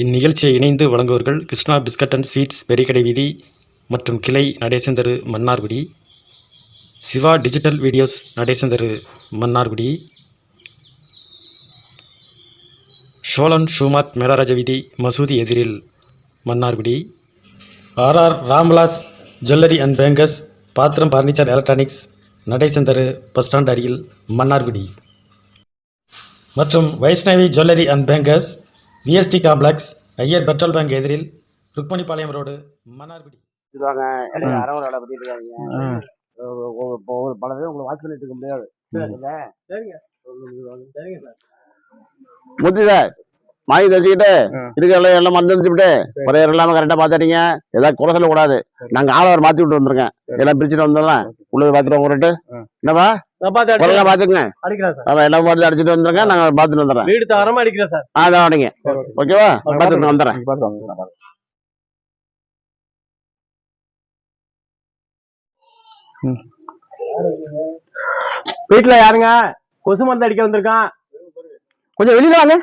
இந்நிகழ்ச்சியை இணைந்து வழங்குவர்கள் Krishna biscuit and sweets Periyakadai வீதி மற்றும் கிளை நடேசந்தரு மன்னார்குடி சிவா டிஜிட்டல் வீடியோஸ் நடேசந்தரு மன்னார்குடி ஷோலன் ஷூமாத் மேலராஜ வீதி மசூதி எதிரில் Mannargudi RR Ramvilas jewellery and bankers பாத்திரம் பர்னிச்சர் எலக்ட்ரானிக்ஸ் நடேசந்தரு பஸ் ஸ்டாண்ட் அருகில் மன்னார்குடி. மற்றும் Vaishnavi jewellery and bankers VST complex Iyer petrol bunk எதிரில் ருக்மணிபாளையம் ரோடு மன்னார்குடி எனக்கு அறவரை வேலை பண்ணிட்டு இருக்காங்க பல பேர் உங்களை வாட்ச் பண்ணிட்டு இருக்க முடியாது. சரிங்க. முத்தி சார். மாய் தச்சுக்கிட்டு இருக்கிற எல்லாம் மருந்து வச்சுட்டு குறையர் இல்லாம கரெக்டா பாத்துறீங்க ஏதாவது குறை சொல்லக்கூடாது. நாங்க ஆளவர் மாத்தி விட்டு வந்திருக்கேன் எல்லாம் பிரிச்சுட்டு வந்துடலாம். உள்ளது பாத்துட்டு உங்கள்கிட்ட என்னப்பா? குறையா பாத்துக்கங்க அடிக்கிறேன். எல்லாம் பார்த்து அடிச்சுட்டு வந்துருங்க நாங்க பாத்துட்டு வந்துடுறேன் வீடு தரமா அடிக்கிறேன் சார். ஆ அதான் வாடிங்க ஓகேவா? பாத்துட்டு வந்துடுறேன். வீட்டுல யாருங்க? கொசு மருந்து அடிக்க வந்திருக்கான். கொஞ்சம் வெளியில வாங்க.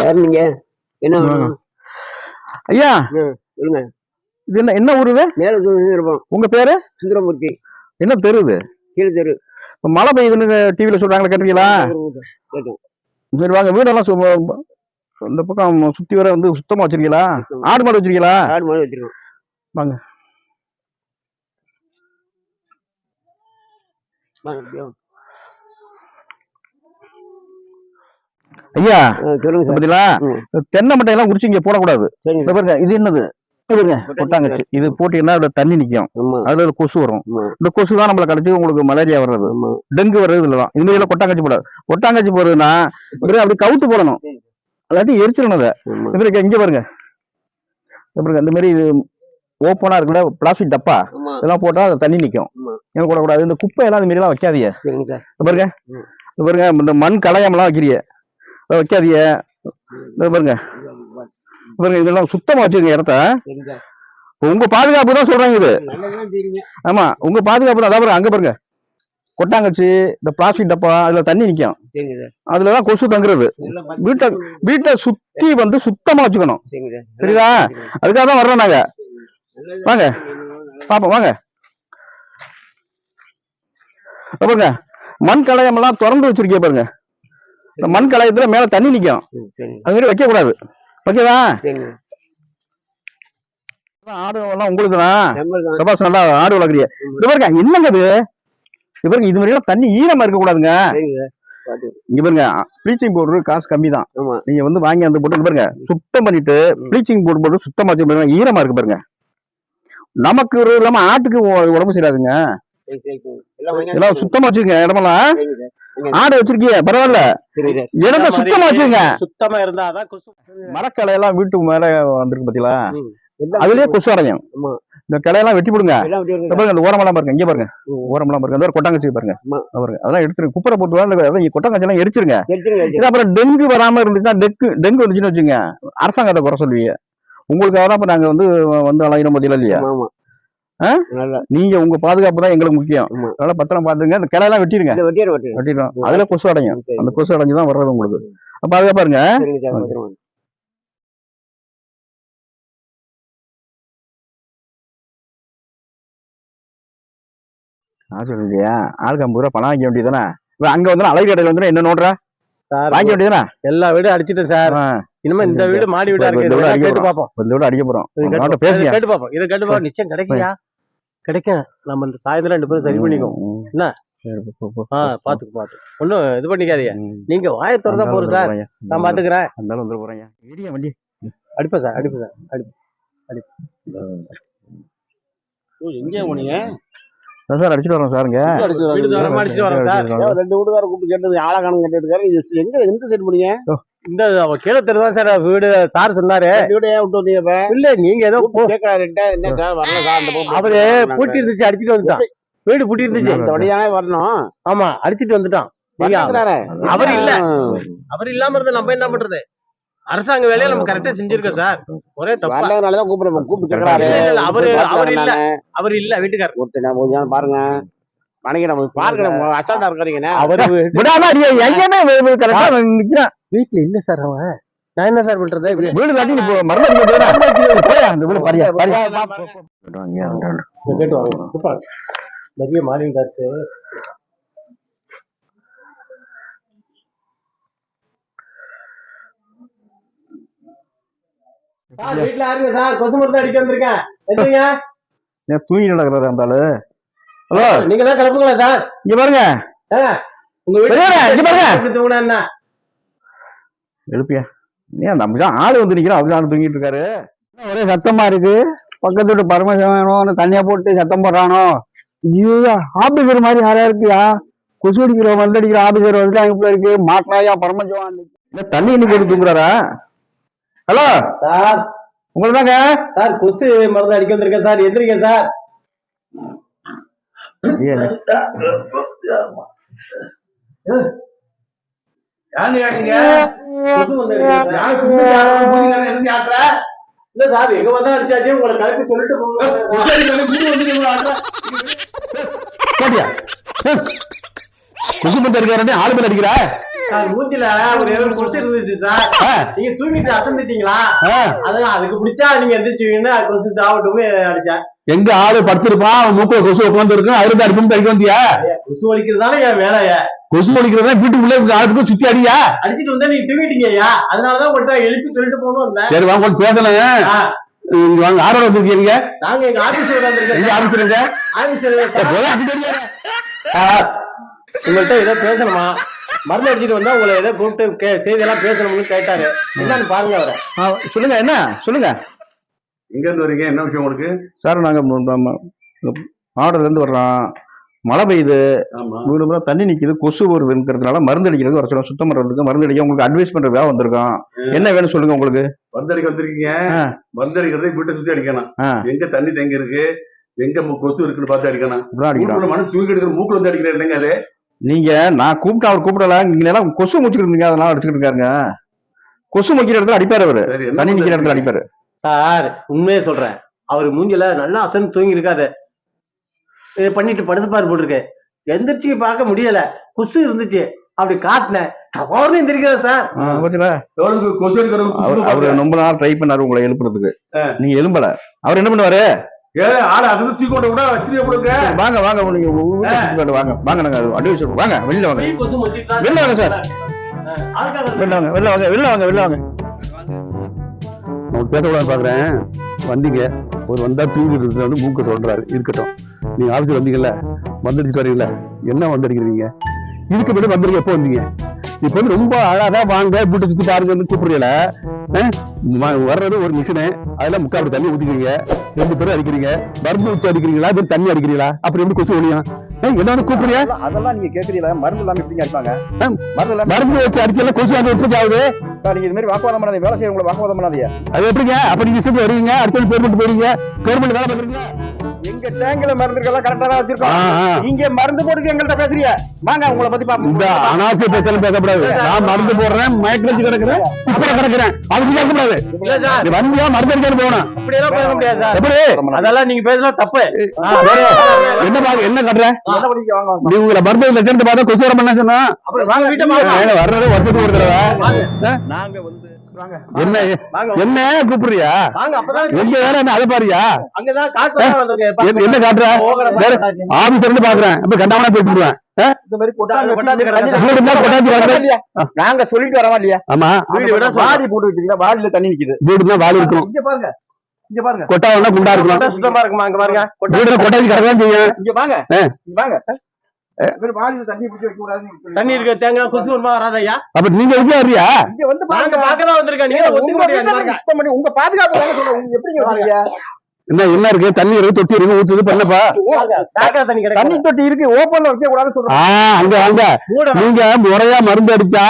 யாரு நீங்க? என்ன? ஐயா ம், சொல்லுங்க. இது என்ன என்ன ஊரு இது? மேல இருப்போம் உங்க பேரு? சுந்தரமூர்த்தி என்ன தெரு இது? கீழே தெரு. இப்ப மழை பெய்யுதுன்னு டிவில சொல்றாங்களா கேட்டீங்களா சரி வாங்க வீடெல்லாம் இந்த பக்கம் சுத்தி வர வந்து சுத்தமா வச்சிருக்கீங்களா. ஆடு மாடு வச்சிருக்கீங்களா? ஆடு மாடு வச்சிருக்கோம். வாங்க. ஐயா சொல்லுங்க. தென்னை மட்டை எல்லாம் குடிச்சு இங்க போடக்கூடாது. இது என்னது? இது கொட்டாங்கச்சு இது போட்டீங்கன்னா அதுல தண்ணி நிக்கும். அதுல கொசு வரும். இந்த கொசு தான் நம்மள கடிச்சு உங்களுக்கு மலேரியா வர்றது. டெங்கு வர்றது இதுலதான். இந்த மாதிரி கொட்டாங்கச்சி போடாது. கொட்டாங்கச்சி போடுறதுன்னா அப்படி கவுத்து போடணும். அல்லாட்டி எரிச்சிடணும் அதை. மாதிரி இங்க பாருங்க. பாருங்க இந்த மாதிரி இது ஓப்பனா இருக்குல்ல பிளாஸ்டிக் டப்பா? இதெல்லாம் போட்டா அது தண்ணி நிக்கும். ஆமா. ஏன் போடக்கூடாது? இந்த குப்பை எல்லாம் இந்த மாதிரி எல்லாம் வைக்காதீங்க பாருங்க. பாருங்க இந்த மண் களையம்லாம் வைக்கிறீங்க. வைக்காதீங்க. பாருங்க. பாருங்க இதெல்லாம் சுத்தமா வச்சிருங்க இடத்த. உங்க பாதுகாப்பு தான் சொல்றாங்க இது. ஆமா உங்க பாதுகாப்பு தான். அதான் பாருங்க அங்க பாருங்க. கொட்டாங்கச்சி இந்த பிளாஸ்டிக் டப்பா அதுல தண்ணி நிக்கும். அதுலதான் கொசு தங்குறது. வீட்டை வீட்டை சுத்தி வந்து சுத்தமா வச்சுக்கணும். சரிதா? அதுக்காக தான் வர்றோம் நாங்க. வாங்க. பாப்போம் வாங்க. பாருங்க மண் களையம் எல்லாம் திறந்து வச்சிருக்கீங்க பாருங்க. இந்த மண் களையத்துல மேல தண்ணி நிக்கும். அது மாதிரி வைக்க கூடாது ஓகேவா? ஆடு எல்லாம் உங்களுக்கு தான் நல்லா ஆடு வளர்க்குறீங்க இது பாருங்க என்னங்க இது? இது பாருங்க தண்ணி ஈரமா இருக்க கூடாதுங்க. இங்க பாருங்க ப்ளீச்சிங் பவுடர் காசு கம்மி தான் நீங்க வந்து வாங்கி அந்த போட்டு பாருங்க சுத்தம் பண்ணிட்டு ப்ளீச்சிங் பவுடர் போட்டு சுத்தமா வச்சு ஈரமா இருக்கு பாருங்க. நமக்கு இல்லாம ஆட்டுக்கு உடம்பு சரியாதுங்க. சரி சரி சரி. எல்லாம் சுத்தமா வச்சுக்கோங்க இடமெல்லாம். ஆடு வச்சிருக்கீங்க பரவாயில்ல. இடத்த சுத்தமா வச்சுக்கோங்க சுத்தமா இருந்தா அதான் கொசு. மரக்கிளை எல்லாம் வீட்டுக்கு மேல வந்திருக்கு பாத்தீங்களா? அதுலயே கொசு அடையும். இந்த கிளையெல்லாம் வெட்டி போடுங்க. விட்டு பாருங்க இந்த ஓரமெல்லாம் பாருங்க இங்க பாருங்க. ஓரமெல்லாம் பாருங்க. அந்த கொட்டாங்கச்சி பாருங்க. பாருங்க. அதெல்லாம் எடுத்துருங்க. குப்பரை போட்டு அதான் கொட்டாங்கச்சி எல்லாம் எரிச்சிருங்க. இது அப்புறம் டெங்கு வராம இருந்துச்சுன்னா டெங்கு டெங்கு வந்துச்சுன்னு வச்சுங்க அரசாங்கத்தை குறை சொல்லுவீங்க. உங்களுக்காக தான் இப்ப நாங்க வந்து வந்து அலையிற பதில இல்லையா? நீங்க உங்க பாதுகாப்பு தான் எங்களுக்கு முக்கியம். அதனால பத்திரம் பாத்துங்க. இந்த கிளையெல்லாம் வெட்டிடுங்க. வெட்டியார் வெட்டிடும் அதுல கொசு அடையும். அந்த கொசு அடைஞ்சு தான் வர்றது உங்களுக்கு. பாதுகாப்பா இருங்க நான் சொல்றேன் இல்லையா? ஆளுக்கு ஐம்பது ரூபா பணம் வாங்க வேண்டியதானே அங்க வந்து அலை கடையில் வந்து என்ன நோடுற? சார் வாங்க வேண்டியதானே எல்லா வீடும் அடிச்சிட்டேன் சார். இனிமே இந்த வீடு மாடி வீடா இருக்கு. கேட்டு பாப்போம். இந்த விட அடிக்க போறோம். கேட்டு பாப்போம். இதை கேட்டு பாப்போம். நிச்சயம் கிடைக்குயா கிடைக்கும் நம்ம இந்த சாயந்தரம் ரெண்டு பேரும் சரி பண்ணிக்கோ ம், என்ன? ஆ பாத்துக்கு பாத்து ஒண்ணும் இது பண்ணிக்காதீங்க. நீங்க வாயை திறந்தா போறோம் சார். நான் பாத்துக்கிறேன். அந்த ஆளு வந்துட போறாங்க இடியா வண்டி. அடிப்பேன் சார் அடிப்பேன் சார் அடி எங்கே போனீங்க? சார் அடிச்சுட்டு வரோம் சாருங்க அடிச்சுட்டு வரோம். சார். ரெண்டு வீட்டுக்கார கூப்பிட்டு கேட்டது? ஆளை காணும் கேட்டதுக்காரு இது எங்க எந்த சைடு போனீங்க? இந்த அவ கீழே தெருதான் சார் வீடு. சார் சொன்னாரு. வீடு ஏன் விட்டு வந்தீங்க இல்ல நீங்க ஏதோ அவரு பூட்டி இருந்துச்சு அடிச்சிட்டு வந்துட்டான். வீடு பூட்டி இருந்துச்சு இந்த வழியாவே வரணும். ஆமா அடிச்சிட்டு வந்துட்டான். அவர் இல்ல. அவர் இல்லாம இருந்தா நம்ம என்ன பண்றது? அரசாங்க வேலையை நம்ம கரெக்டா செஞ்சிருக்கோம் சார். ஒரே தப்பா. வரலனாலதான் கூப்பிடுறேன் கூப்பிட்டு அவரு- அவர் இல்ல. நானு. அவர் இல்ல வீட்டுக்காரர் ஒருத்தர் நான் கொஞ்ச நாள் பாருங்க. நம்ம பாருங்க அசால்ட்டா இருக்காருங்கண்ணே அவரு விடாம எங்கேயுமே கரெக்டா நிக்கிறான். வீட்டுல இல்ல சார் அவன். நான் என்ன சார் பண்றது? வீடு தாண்டி நீ போ- மருந்து அடிக்க போய் அந்த வீடு பாரியா பாரியா கேட்டு வாங்க. நிறைய மாறிண்டா இருக்கு. சார் வீட்டுல யாருங்க சார்? கொசு மருந்து அடிக்க வந்திருக்கேன். எதுங்க ஏன் தூங்கி நடக்கிறாரு அந்த ஆளு? ஹலோ? நீங்க தான் கிளப்புங்களா சார். இங்க பாருங்க. உங்க பெரியவரே, இங்க பாருங்க. வீட்டுல தூங்கினா என்ன? எழுப்பியா? ஏன் நம்ம ஆளு வந்து அவர் தான் தூங்கிட்டு இருக்காரு. ஒரே சத்தமா இருக்கு? பக்கத்து வீட்டு பரமசிவனும் தண்ணியா போட்டு சத்தம் போடுறானோ? ஐயோ ஆபீசர் மாதிரி யாரா இருக்கியா? கொசு அடிக்கிற மருந்து அடிக்கிற ஆபீசர் வந்துட்டு அங்க இருக்கு. மாட்டாயா பரமசிவன் இல்ல தண்ணி இன்னைக்கு போட்டு தூங்குறாரா? ஹலோ? சார். உங்களை தாங்க சார் கொசு மருந்து அடிக்க வந்திருக்கேன் சார். எந்திரிங்க சார். சார். இல்ல சார் எங்க வந்தா அடிச்சாச்சு உங்களை கலப்பி சொல்லிட்டு போங்க. மருந்து அடிக்கிறாரு ஆளு மேல அடிக்கிறா? மூஞ்சில ஒரு கொசு இருந்துச்சு சார். நீங்க தூங்கிட்டு அசந்துட்டீங்களா. அதான் அதுக்கு பிடிச்சா நீங்க எந்திரிச்சுவீங்கன்னா கொசு சாவட்டும் அடிச்சேன் எங்க ஆளு படுத்திருப்பான் அவன் மூக்குல கொசு உட்காந்து இருக்கு அறுபது அடிக்க வந்தியா? கொசு வலிக்கிறதால என் வேலைய கொசு வீட்டுக்குள்ள இருக்க ஆளுக்கும் சுத்தி அடியா? அடிச்சிட்டு வந்தா நீங்க தூங்கிட்டீங்க ஐயா அதனாலதான் உங்கள்கிட்ட எழுப்பி சொல்லிட்டு போகணும் சரி வாங்க ஆ, இங்க வாங்க ஆரோட வந்திருக்கீங்க நாங்க எங்க ஆபீஸ் எங்க ஆரம்பிச்சிருங்க உங்கள்கிட்ட ஏதோ பேசணுமா? மருந்து அடிச்சிட்டு வந்தா உங்களை ஏதோ கூப்பிட்டு செய்தியெல்லாம் பேசணும்னு கேட்டாரு. என்னன்னு பாருங்க அவரை. சொல்லுங்க என்ன? சொல்லுங்க. எங்க இருந்து வரீங்க. என்ன விஷயம் உங்களுக்கு? சார் நாங்க மாவட்டத்துல இருந்து வர்றோம். மழை பெய்யுது. வீடு பூரா தண்ணி நிக்குது. கொசு வருதுங்கிறதுனால மருந்து அடிக்கிறது வர சொல்ல சுத்தம் பண்றதுக்கு மருந்து அடிக்க உங்களுக்கு அட்வைஸ் பண்றதுக்காக வந்திருக்கோம். என்ன வேணும் சொல்லுங்க உங்களுக்கு? மருந்து அடிக்க வந்திருக்கீங்க. மருந்து அடிக்கிறதை வீட்டை சுத்தி அடிக்கணும். எங்க தண்ணி தேங்கி இருக்கு? எங்க கொசு இருக்குன்னு பார்த்து அடிக்கணும். மூக்குல மனு தூக்கி எடுக்கிற மூக்குல வந்து அடிக்கிற இல்லைங்க அது? நீங்க நான் கூப்பிட்டு அவர் கூப்பிடல. எல்லாம் கொசு முச்சுக்கிட்டு இருந்தீங்க. அதனால அடிச்சுக்கிட்டு இருக்காருங்க. கொசு முக்கிற இடத்துல அடிப்பாரு அவரு. தண்ணி நிக்கிற இடத்துல? அடிப்பாரு. சார் உண்மையை சொல்றேன். அவர் மூஞ்சில நல்லா அசன் தூங்கி இருக்காரு இது பண்ணிட்டு படுத்துப்பாரு போட்டிருக்கு எந்திரிச்சு பார்க்க முடியல. கொசு இருந்துச்சு. அப்படி காட்டினேன் கவர்னு எந்திரிக்கிறார் சார். அவர். ரொம்ப நாள் ட்ரை பண்ணாரு உங்களை எழுப்புறதுக்கு. நீங்க எழும்பல. அவர் என்ன பண்ணுவாரு? ஏ ஆளை அசந்து கொண்டு கூட வச்சிருக்க கொடுங்க வாங்க வாங்க நீங்க வாங்க. வாங்க நாங்க அட்வைஸ் வாங்க வெளியில வாங்க. வெளில வாங்க சார். வெளில வாங்க வெளில வாங்க வெளில வாங்க வெளில வாங்க. நான் பேசக்கூடாது பாக்குறேன் வந்தீங்க. ஒரு வந்தா தூங்கிட்டு வந்து மூக்க சொல்றாரு. இருக்கட்டும். நீங்க ஆபீஸ் வந்தீங்கல்ல? வந்தடிச்சு வரீங்கல்ல? என்ன வந்தடிக்கிறீங்க? இதுக்கு முன்னாடி வந்திருக்க எப்போ வந்தீங்க? இப்ப வந்து ரொம்ப அழகா வாங்க வீட்டை சுத்தி பாருங்கன்னு கூப்பிடுறீங்கள வர்றது ஒரு மிஷினு. அதெல்லாம் முக்காப்படி தண்ணி ஊத்திக்கிறீங்க. ரெண்டு பேரும் அடிக்கிறீங்க. மருந்து ஊற்றி அடிக்கிறீங்களா? இது தண்ணி அடிக்கிறீங்களா? அப்படி எப்படி கொசு ஒழியும். என்ன வந்து கூப்பிடுறீங்க? அதெல்லாம் நீங்க கேக்குறீங்களா? மருந்து இல்லாம எப்படிங்க அடிப்பாங்க? மருந்து வச்சு அடிச்செல்லாம் கொசு எப்படி ஆகுது. சார் நீங்க இது மாதிரி வாக்குவாதம் பண்ணாதீங்க. வேலை செய்யறவங்களை வாக்குவாதம் பண்ணாதீங்க. அது எப்படிங்க? அப்ப நீங்க சேர்ந்து வருவீங்க அடுத்த பேர்மெண்ட் போயிருவீங்க கவர்மெண்ட் வேலை பாக்குறீங்க எங்க டேங்க்ல மருந்து கரெக்டா தான் வச்சிருக்கோம். இங்க மருந்து போட்டு எங்கள்கிட்ட பேசுறீங்க வாங்க உங்களை பத்தி இந்த பாப்போம் அனாவசிய பேச்சல பேசக்கூடாது. நான் மருந்து போடுறேன் மயக்க வச்சு கிடக்குறேன் இப்ப கிடக்குறேன். அதுக்கு பேசக்கூடாது இல்ல சார். நீ வந்தியா மருந்து அடிக்காது போகணும். அப்படியெல்லாம் பேச முடியாது சார். எப்படி? அதெல்லாம் நீங்க பேசலாம் தப்பு. என்ன பாக்க என்ன கட்டுற? என்ன பண்ணிக்க வாங்க வாங்க. நீ உங்களை மருந்து லட்சணத்தை பார்த்தா கொசு வர பண்ண சொன்னா வாங்க வீட்டை வர்றது வருஷத்துக்கு ஒரு தடவை? நாங்க வந்து என்ன? கூப்பிடுறியா? எங்க வேற அதை பாரியா. காட்டுற? ஆபீஸ்ல இருந்து பாக்குறேன். இப்ப கண்டாமனா? இல்லையா? நாங்க சொல்லிட்டு வரவா இல்லையா? ஆமா. வீடு விட. வாடி போட்டு வச்சிருக்கீங்க வாடியில தண்ணி நிக்குது. வீடு தான் வாலி இருக்கும் இங்க பாருங்க. இங்க பாருங்க. கொட்டா வேணா குண்டா கொட்டா இருக்கணும். சுத்தமா இருக்குமா? அங்க பாருங்க. கொட்டா வீடுல கொட்டாச்சு கிடக்கலாம் செய்யும். இங்க வாங்க. ஆ. இங்க வாங்க. இந்த மாதிரி வாடியில தண்ணி இருக்க தேங்காய் கொசு வருமா வராதையா அப்ப நீங்க வர்றியா? இங்க வந்து பாருங்க. பாக்கதான் வந்திருக்கேன். நீங்க ஒத்துக்க உங்க பாதுகாப்பு தானே சொல்றேன். உங்க வரீங்க என்ன என்ன இருக்கு? தண்ணி இருக்கு தொட்டி இருக்கு ஊத்துது பண்ணப்பா. தண்ணி தண்ணி தொட்டி இருக்கு ஓப்பன்ல வைக்க கூடாதுன்னு சொல்றேன். அங்க அங்க. மூட நீங்க முறையா மருந்து அடிச்சா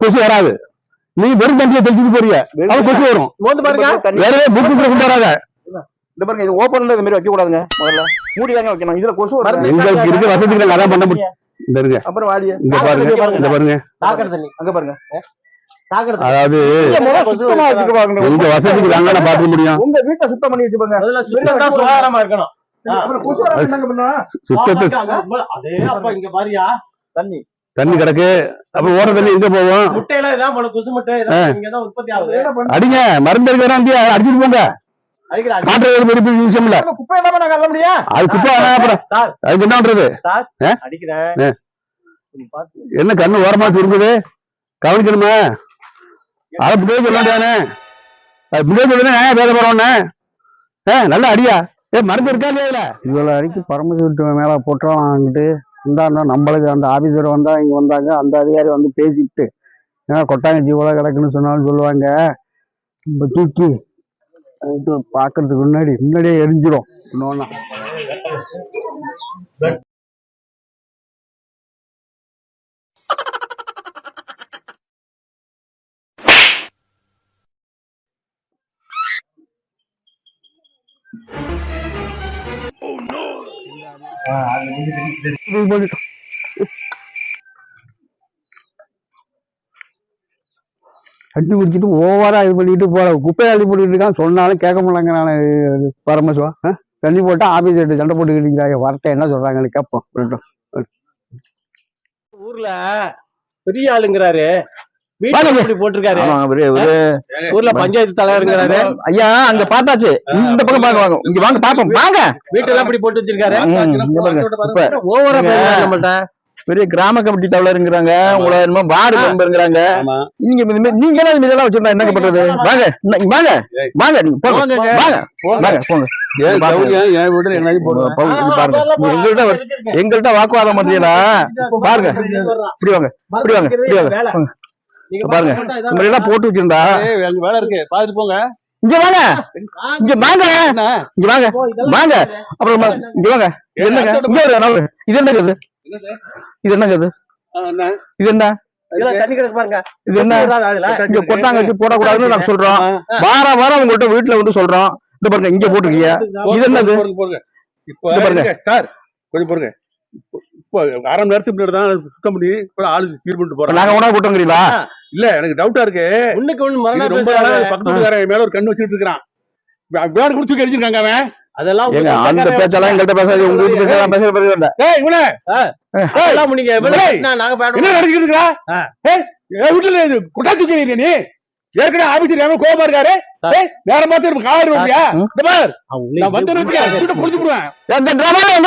கொசு வராது. நீங்க வெறும் தண்ணியை தெளிச்சுட்டு போறீங்க. அது கொசு வரும். வேறவே புக்கு கொண்டு வராத. இந்த பாருங்க இது ஓப்பன்ல இந்த மாதிரி வைக்க கூடாதுங்க முதல்ல. மூடி தாங்க வைக்கணும். இதுல கொசு எங்களுக்கு இருக்க வசதிகள் அதான் பண்ண முடியும். இந்த இருங்க அப்புறம் வாடிய இங்க பாருங்க இந்த பாருங்க. சாக்கடை தண்ணி. அங்க பாருங்க. அதாவது உங்க வசதிக்கு தாங்க நான் பார்க்க முடியும். உங்க வீட்டை சுத்தம் பண்ணி தான் சுகாதாரமா இருக்கணும். தண்ணி. தண்ணி கிடக்கு. அப்ப ஓர தண்ணி எங்க போகும் முட்டையில கொசு முட்டை. இதான் இங்கதான் உற்பத்தி ஆகுது. என்ன பண்ண அடிங்க மருந்து இருக்கிறான் அடிச்சுட்டு போங்க. காட்டுறது பெரிய விஷயம் இல்ல. குப்பை இல்லாம நாங்க அள்ள முடியும் அது குப்பை வேணா அப்புறம் சார் அதுக்கு என்ன பண்றது? என்ன கண்ணு ஓரமா சுருங்குது கவனிக்கணுமா? அதை அப்படியே சொல்லாண்டானே அது இப்படியே சொல்லுங்க பேச போறோன்னு ஏ நல்ல அடியா. ஏ மருந்து இருக்கா இல்லையா இவ்வளோ வரைக்கும் பரமசிவத்து மேலே போட்டுறோம் வாங்கிட்டு இந்தாண்டா நம்மளுக்கு அந்த ஆஃபீஸர் வந்தா இங்கே வந்தாங்க. அந்த அதிகாரி வந்து பேசிக்கிட்டு ஏன்னா கொட்டாங்கச்சி இவ்வளோ கிடக்குன்னு சொன்னாலும் சொல்லுவாங்க. நம்ம தூக்கி இது பார்க்கறதுக்கு முன்னாடி முன்னாடியே எரிஞ்சிடும் இன்னொன்னா. இது பண்ணிட்டோம் தண்ணி குடிச்சிட்டு ஓவரா இது பண்ணிட்டு போற. குப்பையை அள்ளி போட்டுட்டு இருக்கான் சொன்னாலும் கேட்க முடியலங்க நான் பரமசிவம் ஆ? தண்ணி போட்டா ஆபீஸ் சண்டை போட்டுக்கிட்டு இருக்கிறாங்க வரட்ட என்ன சொல்றாங்கன்னு கேட்போம். விட்டுட்டோம். ஊர்ல பெரிய ஆளுங்கிறாரு. ஊர்ல பஞ்சாயத்து தலைவருங்கிறாரு. ஐயா அங்க பார்த்தாச்சு. இந்த பக்கம் பாக்க வாங்க. இங்க வாங்க பாப்போம் வாங்க. வீட்டெல்லாம் இப்படி போட்டு வச்சிருக்காரு. பெரிய கிராம கமிட்டி தலைவருங்கிறாங்க உங்களை என்னமோ வார்டு மெம்பருங்கிறாங்க ஆமா நீங்க இந்த மாதிரி- நீங்க எல்லாம் இதெல்லாம் வச்சிருந்தா என்னங்க பண்றது வாங்க வாங்க வாங்க நீங்க போங்க. வாங்க வாங்க போங்க என்ன எங்கள்கிட்ட எங்கள்கிட்ட வாக்குவாதம் பண்றீங்களா பாருங்க இப்படி வாங்க இப்படி வாங்க இப்படி வாங்க. பாருங்க இந்த மாதிரி எல்லாம் போட்டு வச்சிருந்தா வேலை இருக்கு பாத்துட்டு போங்க இங்க வாங்க இங்க வாங்க இங்க வாங்க வாங்க அப்புறம் இங்க வாங்க இது என்னங்க இங்க இது என்னங்க இது இது என்னங்க இது? இது என்ன? பாருங்க. இது என்ன? இங்க கொட்டாங்க வச்சு போடக்கூடாதுன்னு நாங்க சொல்றோம். வார வாரம் உங்கள்ட்ட வீட்டுல வந்து சொல்றோம். இந்த பாருங்க இங்க போட்டுருக்கீங்க. இது என்னது? இது பாருங்க. சார். கொஞ்சம் போடுங்க. இப்போ அரை மணி நேரத்துக்கு முன்னாடி தான் சுத்தம் பண்ணி இப்போ ஆளு சீர் பண்ணிட்டு போறேன் நாங்க உணவு கூட்டங்கிறீங்களா இல்ல எனக்கு டவுட்டா இருக்கு. ஒண்ணுக்கு ஒண்ணு இது மரணம் ரொம்ப பக்கத்து மேல ஒரு கண்ணு வச்சுட்டு இருக்கான் வேடு குடிச்சு அவன். அதெல்லாம் அந்த பேச்செல்லாம் பேசாது உங்க வீட்டு பேச பேச ஏய் இவனே அதெல்லாம் நீங்க ஏய், நாங்க என்ன பேடுவோம் நடக்கிட்டு இருக்கா ஏய் என் வீட்டுல இது குட்டா தூக்கி எறியறியா நீ? ஏற்கனவே ஆபீசர் கோபமா இருக்காரு. கார் இந்த பார். நான் வந்து புடிச்சு போடுவேன்.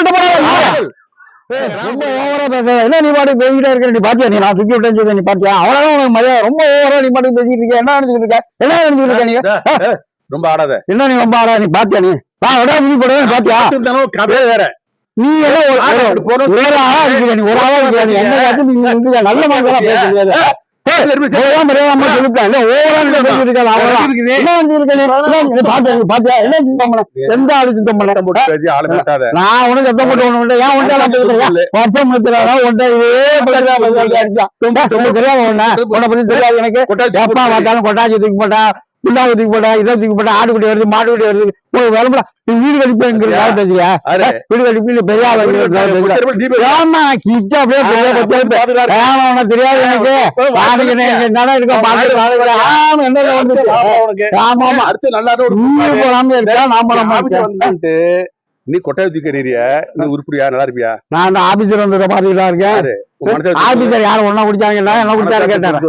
போறாங்க ரொம்ப ஓவரா பேச என்ன நீ பாட்டு பேசிக்கிட்டே இருக்க? நீ பாத்தியா நீ? நான் சுத்தி விட்டேன்னு சொல்லி நீ பாத்தியா? அவ்வளவுதான் உனக்கு மரியாதை. ரொம்ப ஓவரா நீ பாட்டு பேசிட்டு இருக்க என்ன நினைச்சிட்டு இருக்க? என்ன நினைச்சிட்டு இருக்க நீ? ரொம்ப ஆடாத என்ன நீ ரொம்ப ஆடா நீ பாத்தியா நீ நான் விட நீ போடுவேன் பாத்தியா இருந்தாலும் கதை வேற நீ எல்லாம் ஒரு- ஆளா இருக்க நீ ஒரு ஆளா இருக்க நீ என்ன காத்து நீ நல்ல மாதிரி பேச முடியாது எந்த ஆளு சுத்தம் பண்ண நான் உனக்கு சத்தம் போட்டு ஒண்ணு ஏன் பேசுறேன் வருஷம் தெரியாம உன்னை பத்தி தெரியாது எனக்கு எப்பா பார்த்தாலும் கொட்டாச்சி தூக்கி போட்டா புண்ணாக்கு தூக்கி போட்டா இதை தூக்கி போட்டா ஆடுகுட்டி வருது மாடுகுட்டி வருது. ஒரு விளம்பர நீ வீடு கழிப்புங்கிற. வீடு கழிப்பு பெரிய ஆளு ஏமா கிட்ட அப்படியே உனக்கு தெரியாது எனக்கு ஆமா ஆமா. ஆமா நீ வந்துட்டு நீ உருப்படியா? நல்லா இருப்பியா? நான் ஆபீசர் வந்ததை தான் இருக்கேன். ஆபீசர் யாரும் ஒண்ணா குடிச்சாங்க? இல்ல என்ன குடிச்சாரு கேட்டாரு.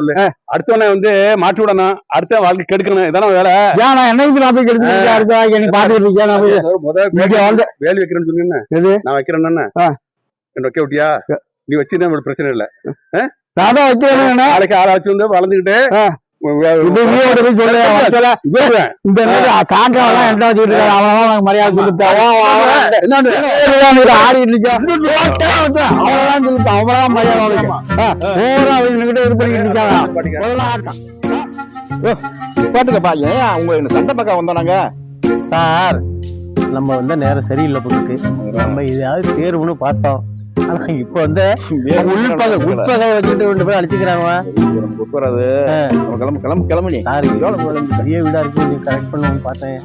அடுத்தவனை வந்து மாற்றி விடணும். அடுத்த வாழ்க்கை கெடுக்கணும். இதான வேலை. ஏன் நான் என்னைக்கு நான் கெடுத்து அடுத்த வாங்கி நீ பாத்துட்டு இருக்கேன். நான் போய் முத இங்க வந்து வேலி வைக்கிறேன்னு சொன்னீங்க எது? நான் வைக்கிறேன்னு ஆ. என்ன வைக்க விட்டியா? நீ வச்சுன்னா உங்களுக்கு பிரச்சனை இல்ல. நான் தான் வைக்கிறேன் நாளைக்கு ஆளை வச்சு வந்து வளர்ந்துக்கிட்டு மரியாதை அவ்வளவுதான் மரியாதை அவனுக்கு ஓரா அவங்ககிட்ட இது பண்ணிட்டு இருக்காங்க பாத்துக்கப்பா ஏன் உங்க என்ன சண்டை பக்கம் வந்தானாங்க சார் நம்ம வந்து நேரம் சரியில்லை போட்டுருக்கு நம்ம இதாவது தேர்வுன்னு பார்த்தோம். ஆனா இப்ப வந்து உள்பகை உள்பகை வச்சுட்டு ரெண்டு பேரும் அடிச்சுக்கிறாங்க வராது நம்ம கிளம்பு கிளம்பு கிளம்பு நீ சார் பெரிய வீடா இருக்கு கரெக்ட் பண்ணுவோம் பார்த்தேன்.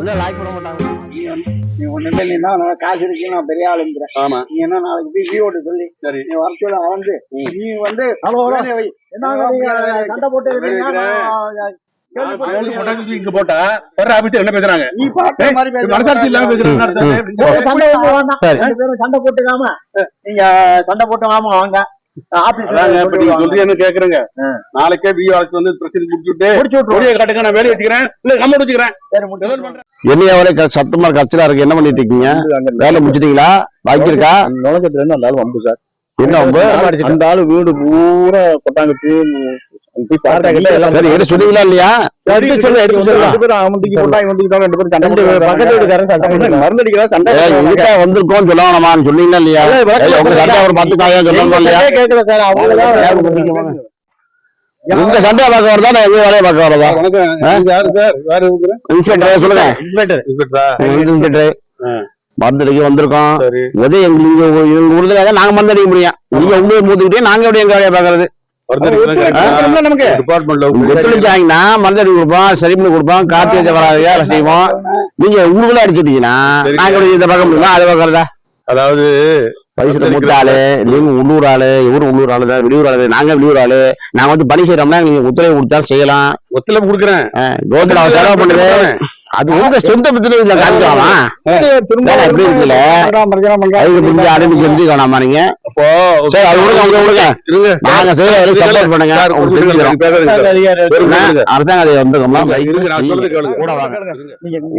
உள்ள லாக் பண்ண மாட்டாங்க. நீ ஒண்ணுமே நான் காசு இருக்கு நான் பெரிய ஆளுங்கிற ஆமா. நீ என்ன நாளைக்கு போய் விஓட்டு சொல்லி. சரி. நீ வர சொல்ல வந்து நீ வந்து வேலையை வை. என்ன நீங்க சண்டை போட்டு இங்க போட்டா என்ன பேசுறாங்க. மனசாட்சி இல்லாம சண்டை வந்து வேண்டாம். ரெண்டு பேரும் சண்டை போட்டுக்காம நீங்க சண்டை போட்டு வாமா வாங்க. கேக்குறேங்க. நாளைக்கே பிஓ வந்து பிரச்சனை முடிச்சுட்டு காட்டுங்க நான் வேலையை வச்சுக்கிறேன். இல்ல கம்மி வச்சுக்கிறேன். என்னைய வரை சத்தமா கச்சலா இருக்கு. என்ன பண்ணிட்டு இருக்கீங்க? வேலை முடிச்சிட்டீங்களா? பாக்கி இருக்கா நுழைஞ்சதுல இருந்து அந்த வம்பு சார்? அந்த ஆளு வீடு பூரா கொட்டாங்கச்சி சொன்னீங்களா இல்லையா? சண்டை சண்டை சண்டை வந்திருக்கோம் சொல்லணுமான்னு சொன்னீங்களா இல்லையா? சண்டை அவர் பார்த்துக்காயா சொல்லணும் இல்லையா? உங்க சண்டையை பார்க்க வரதா நான் எங்க வேலையை பார்க்க வரதா? வணக்கம். இது யாரு சார்? யாரு இவரு? இன்ஸ்பெக்டர் சொல்லுங்க. இன்ஸ்பெக்டரா? இன்ஸ்பெக்டர்? மருந்தடிக்க வந்திருக்கோம். உதவி எங்களுக்கு எங்க ஊர்ல நாங்க மருந்தடிக்க முடியும். நீங்க உங்களுக்கு மூத்துக்கிட்டே நாங்க எப்படி எங்க வேலையை பார்க்கறது? மருந்து நமக்கு. டிபார்ட்மெண்ட்ல ஒத்துழைச்சாங்கன்னா மருந்தடி கொடுப்போம் சரி பண்ணி கொடுப்போம் வச்ச வராதையா செய்வோம். நீங்க உங்களுக்குள்ள அடிச்சிட்டீங்கன்னா. நாங்க இதை பார்க்க முடியுமா? அதை பார்க்கறதா? அதாவது வயசுல மூத்த ஆளு நீங்க உள்ளூர் ஆளு இவரு உள்ளூர் ஆளு தான் வெளியூர் ஆளு நாங்க வெளியூர் ஆளு. நாங்க வந்து பணி செய்யறோம்னா நீங்க உத்தரவு கொடுத்தா செய்யலாம். ஒத்துழைப்பு கொடுக்குறேன். கவர்மெண்ட் செலவு பண்ணுது. அது உங்க சொந்த பத்திரம் இதுல காமிக்கலாமா வேலை எப்படி இருக்குல்ல? அதுக்கு ஆரம்பிச்சு தெரிஞ்சு வேணாமா நீங்க? அப்போ சரி அது விடுங்க உங்க விடுங்க. நாங்க செய்யற சப்போர்ட் பண்ணுங்க. பேசுறேன். அரசாங்க அதை வந்துக்கோமா? இருங்க, நான் சொல்றது கேளுங்க. கூட வாங்க.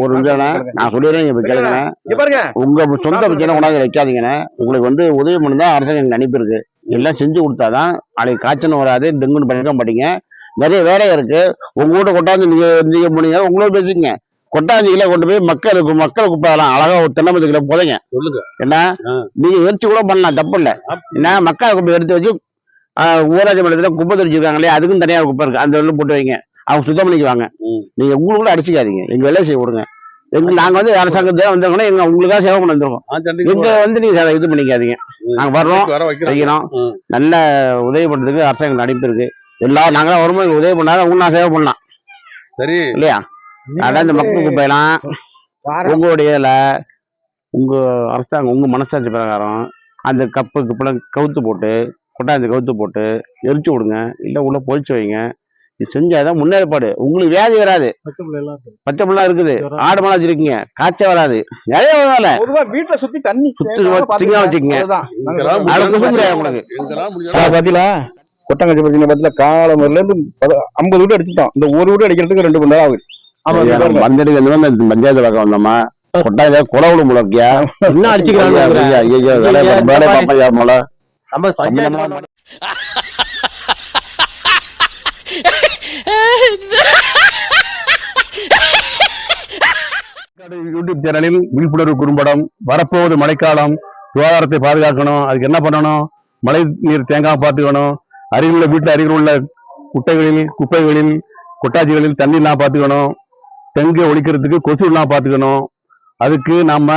ஒரு நிமிஷம் நான் சொல்லிடுறேன் நீங்க இப்ப கேளுங்க. இங்க பாருங்க. உங்க சொந்த பிரச்சனை கொண்டாந்து வைக்காதீங்கண்ணே. உங்களுக்கு வந்து உதவி பண்ணி தான் அரசாங்கம் அனுப்பியிருக்கு எல்லாம் செஞ்சு கொடுத்தாதான் நாளைக்கு காய்ச்சல் வராது டெங்குன்னு பண்ணிக்க மாட்டீங்க. நிறைய வேலை இருக்கு. உங்க வீட்டை கொண்டாந்து நீங்க நீங்க போனீங்க உங்களோட பேசிக்கங்க. கொட்டாஞ்சிகளை கொண்டு போய் மக்களுக்கு மக்களை குப்பாதலாம் அழகா ஒரு தென்னமரத்துக்குள்ள புதைங்க. சொல்லுங்க. என்ன. நீங்க எரிச்சு கூட பண்ணலாம் தப்பு இல்ல. என்ன? மக்களை குப்பை எடுத்து வச்சு ஊராட்சி மன்றத்துல குப்பை தெரிஞ்சுருக்காங்க இல்லையா? அதுக்கும் தனியா குப்பை இருக்கு. அந்த உள்ள போட்டு வைங்க. அவங்க சுத்தம் பண்ணிக்குவாங்க. நீங்க உங்களுக்குள்ள அடிச்சுக்காதீங்க. எங்க வேலையை செய்ய விடுங்க. எங்க நாங்க வந்து அரசாங்கத்தை வந்தவங்கன்னா எங்க உங்களுக்காக சேவை பண்ண வந்துருக்கோம். எங்க வந்து நீங்க இது பண்ணிக்காதீங்க. நாங்க வர்றோம் வர வைக்கிறேன் செய்யணும் ம். நல்ல உதவி பண்றதுக்கு அரசாங்கம் அனுப்பி இருக்கு. எல்லாரும் நாங்களாம் வரும்போது உதவி பண்ணாதான் உங்களுக்கு நான் சேவை பண்ணலாம். சரி. இல்லையா? அதான் இந்த மக்கள் குப்பையெல்லாம் உங்களுடைய உங்க அரசாங்கம் உங்க மனசாட்சி பிரகாரம் அந்த கப்பு குப்பெல்லாம் கவுத்து போட்டு கொட்டாந்து கவுத்து போட்டு எரிச்சு விடுங்க. இல்ல உள்ள பொழிச்சு வைங்க. இது செஞ்சாதான் முன்னேற்பாடு. உங்களுக்கு வியாதி வராது. பச்சை பிள்ளை இருக்குது. ஆடு மலை வச்சிருக்கீங்க. காய்ச்சல் வராது. நிறைய பொதுவா வீட்டுல சுத்தி தண்ணி வச்சுக்கங்க. பாத்தீங்களா? கொட்டங்கச்சி பிரச்சனை பாத்தீங்களா? காலமரில இருந்து பத- ஐம்பது வீடு அடிச்சுட்டோம். இந்த ஒரு வீடு அடிக்கிறதுக்கு ரெண்டு மணி நேரம் ஆகுது. மந்தடி வந்து பஞ்சாயத்து பக்கம் வந்தோமா? கொட்டாயில குடவுடு முளக்கியா என்ன அடிச்சுக்கிறாங்க யூடியூப் சேனலில் விழிப்புணர்வு குறும்படம் வரப்போவது மழைக்காலம் சுகாதாரத்தை பாதுகாக்கணும் அதுக்கு என்ன பண்ணணும்? மழை நீர் தேங்காம பார்த்துக்கணும் அருகில் உள்ள வீட்டில் அருகில் உள்ள குட்டைகளில் குப்பைகளில் கொட்டாச்சிகளில் தண்ணீர்லாம் பார்த்துக்கணும். டெங்கு ஒழிக்கிறதுக்கு கொசுலாம் பார்த்துக்கணும் அதுக்கு நம்ம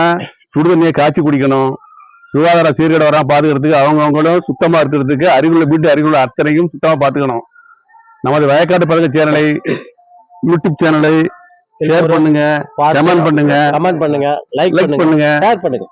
சுடுதண்ணியை காய்ச்சி குடிக்கணும். சுகாதார சீர்கேடு வராம பாதுகாக்கிறதுக்கு அவங்கவுங்களும் சுத்தமா இருக்கிறதுக்கு அருகிலுள்ள வீட்டு அருகிலுள்ள அத்தனையும் சுத்தமா பார்த்துக்கணும் நமது வயக்காட்டு பழக்க சேனலை யூடியூப் சேனலை ஷேர் பண்ணுங்க கமெண்ட் பண்ணுங்க கமெண்ட் பண்ணுங்க லைக் பண்ணுங்க ஷேர் பண்ணுங்க.